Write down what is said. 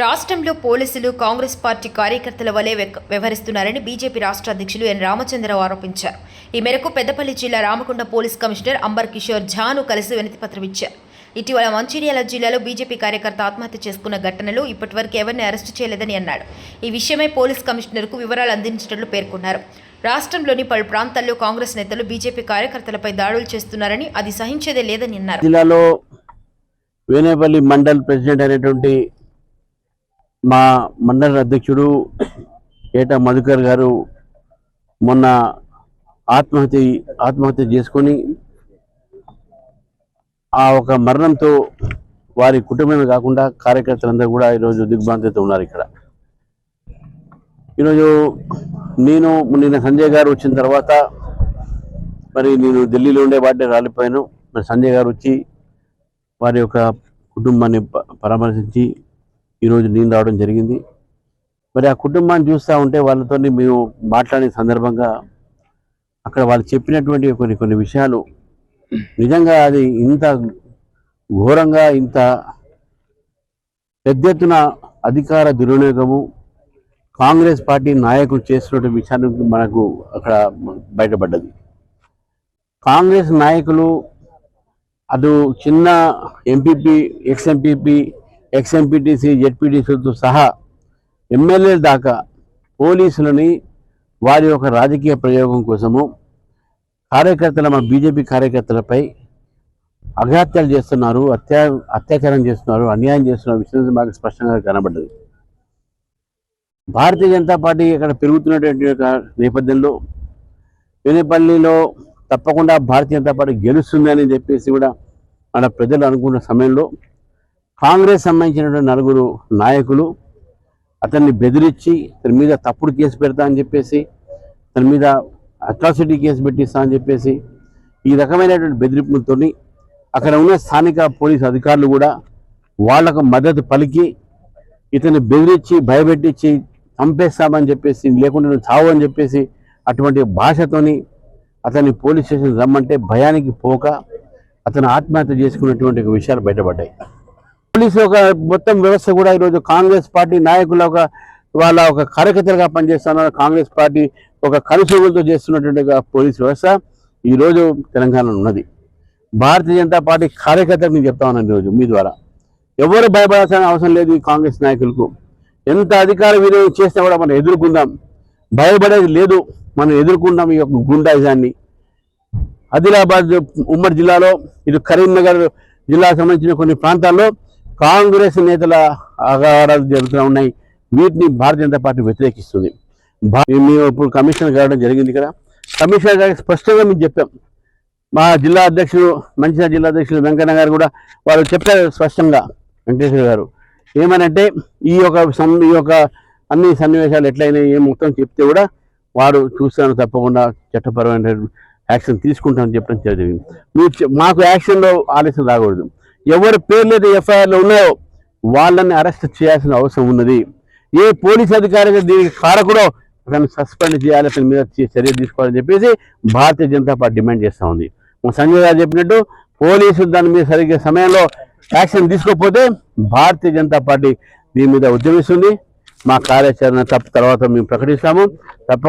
రాష్ట్రంలో పోలీసులు కాంగ్రెస్ పార్టీ కార్యకర్తల వలె వ్యవహరిస్తున్నారని బీజేపీ రాష్ట్ర అధ్యక్షులు ఎన్ రామచంద్రరావు ఆరోపించారు. ఈ మేరకు పెద్దపల్లి జిల్లా రామకొండ పోలీస్ కమిషనర్ అంబర్ కిషోర్ ఝాను కలిసి వినతిపత్రం ఇచ్చారు. ఇటీవల మంచిర్యాల జిల్లాలో బీజేపీ కార్యకర్త ఆత్మహత్య చేసుకున్న ఘటనలో ఇప్పటివరకు ఎవరిని అరెస్టు చేయలేదని అన్నాడు. ఈ విషయమై పోలీస్ కమిషనర్కు వివరాలు అందించినట్లు పేర్కొన్నారు. రాష్ట్రంలోని పలు ప్రాంతాల్లో కాంగ్రెస్ నేతలు బీజేపీ కార్యకర్తలపై దాడులు చేస్తున్నారని అది సహించేదే లేదని అన్నారు. జిల్లాలో వేనేపల్లి మండల్ ప్రెసిడెంట్ అనేటువంటి మా మండల అధ్యక్షుడు ఏటా మధుకర్ గారు మొన్న ఆత్మహత్య ఆత్మహత్య చేసుకొని ఆ ఒక మరణంతో వారి కుటుంబమే కాకుండా కార్యకర్తలందరూ కూడా ఈరోజు దిగ్భ్రాంతితో ఉన్నారు ఇక్కడ. ఈరోజు నేను నిన్న సంజయ్ గారు వచ్చిన తర్వాత మరి నేను ఢిల్లీలో ఉండే వాటిని రాలిపోయాను. మరి సంజయ్ గారు వచ్చి వారి యొక్క కుటుంబాన్ని పరామర్శించి ఈరోజు నేను రావడం జరిగింది. మరి ఆ కుటుంబాన్ని చూస్తూ ఉంటే వాళ్ళతో మేము మాట్లాడిన సందర్భంగా అక్కడ వాళ్ళు చెప్పినటువంటి కొన్ని కొన్ని విషయాలు నిజంగా అది ఇంత ఘోరంగా ఇంత పెద్ద ఎత్తున అధికార దుర్వినియోగము కాంగ్రెస్ పార్టీ నాయకులు చేస్తున్న విషయాన్ని మనకు అక్కడ బయటపడ్డది. కాంగ్రెస్ నాయకులు అటు చిన్న MPP ex MPP ex MPTC జెడ్పీటీసీలతో సహా ఎమ్మెల్యేల దాకా పోలీసులని వారి యొక్క రాజకీయ ప్రయోగం కోసము కార్యకర్తల మన బీజేపీ కార్యకర్తలపై అఘాత్యాలు చేస్తున్నారు అత్యా అత్యాచారం చేస్తున్నారు అన్యాయం చేస్తున్నారు విషయం మాకు స్పష్టంగా కనబడ్డది భారతీయ జనతా పార్టీ ఇక్కడ పెరుగుతున్నటువంటి యొక్క నేపథ్యంలో వెనేపల్లిలో తప్పకుండా భారతీయ జనతా పార్టీ గెలుస్తుందని చెప్పేసి కూడా మన ప్రజలు అనుకున్న సమయంలో కాంగ్రెస్ సంబంధించినటువంటి నలుగురు నాయకులు అతన్ని బెదిరించి అతని మీద తప్పుడు కేసు పెడతా అని చెప్పేసి అతని మీద అట్రాసిటీ కేసు పెట్టిస్తా అని చెప్పేసి ఈ రకమైనటువంటి బెదిరింపులతోని అక్కడ ఉన్న స్థానిక పోలీస్ అధికారులు కూడా వాళ్ళకు మద్దతు పలికి ఇతన్ని బెదిరించి భయపెట్టించి చంపేస్తామని చెప్పేసి లేకుంటే నువ్వు చావు అని చెప్పేసి అటువంటి భాషతోని అతన్ని పోలీస్ స్టేషన్ రమ్మంటే భయానికి పోక అతను ఆత్మహత్య చేసుకున్నటువంటి విషయాలు బయటపడ్డాయి. పోలీసు ఒక మొత్తం వ్యవస్థ కూడా ఈరోజు కాంగ్రెస్ పార్టీ నాయకుల ఒక వాళ్ళ ఒక కార్యకర్తలుగా పనిచేస్తున్నారు కాంగ్రెస్ పార్టీ ఒక కనుసూగులతో చేస్తున్నటువంటి పోలీస్ వ్యవస్థ ఈరోజు తెలంగాణలో ఉన్నది. భారతీయ జనతా పార్టీ కార్యకర్తలకు నేను చెప్తా ఉన్నాను ఈరోజు మీ ద్వారా. ఎవరు భయపడాల్సిన అవసరం లేదు ఈ కాంగ్రెస్ నాయకులకు. ఎంత అధికార వినియోగం చేసినా కూడా మనం ఎదుర్కొందాం. భయపడేది లేదు. మనం ఎదుర్కొందాం ఈ యొక్క గుండాయిజాన్ని. ఆదిలాబాద్ ఉమ్మడి జిల్లాలో ఇది కరీంనగర్ జిల్లాకు సంబంధించిన కొన్ని ప్రాంతాల్లో కాంగ్రెస్ నేతల అగారాలు జరుగుతూ ఉన్నాయి. వీటిని భారతీయ జనతా పార్టీ వ్యతిరేకిస్తుంది. భా- మేము ఇప్పుడు కమిషనర్ కావడం జరిగింది ఇక్కడ కమిషనర్ గారికి స్పష్టంగా మేము చెప్పాం. మా జిల్లా అధ్యక్షుడు మంచిర్యాల జిల్లా అధ్యక్షుడు వెంకన్న గారు కూడా వారు చెప్పారు స్పష్టంగా. వెంకటేశ్వర గారు ఏమనంటే ఈ యొక్క సం- ఈ యొక్క అన్ని సన్నివేశాలు ఎట్లయినా ఏం మొత్తం చెప్తే కూడా వారు చూస్తాను తప్పకుండా చట్టపరమైన యాక్షన్ తీసుకుంటామని చెప్పడం జరిగింది. మీరు మాకు యాక్షన్లో ఆలస్యం రాకూడదు. ఎవరి పేర్లు అయితే ఎఫ్ఐఆర్లు ఉన్నాయో వాళ్ళని అరెస్ట్ చేయాల్సిన అవసరం ఉన్నది. ఏ పోలీస్ అధికారిగా దీనికి కారకుడో అతను సస్పెండ్ చేయాలి అతని మీద చర్య తీసుకోవాలని చెప్పేసి భారతీయ జనతా పార్టీ డిమాండ్ చేస్తూ ఉంది. మా సంజయ్ గారు చెప్పినట్టు పోలీసులు దాని మీద సరిగ్గా సమయంలో యాక్షన్ తీసుకోకపోతే భారతీయ జనతా పార్టీ దీని మీద ఉద్యమిస్తుంది. మా కార్యాచరణ తప్ప తర్వాత మేము ప్రకటిస్తాము. తప్పకుండా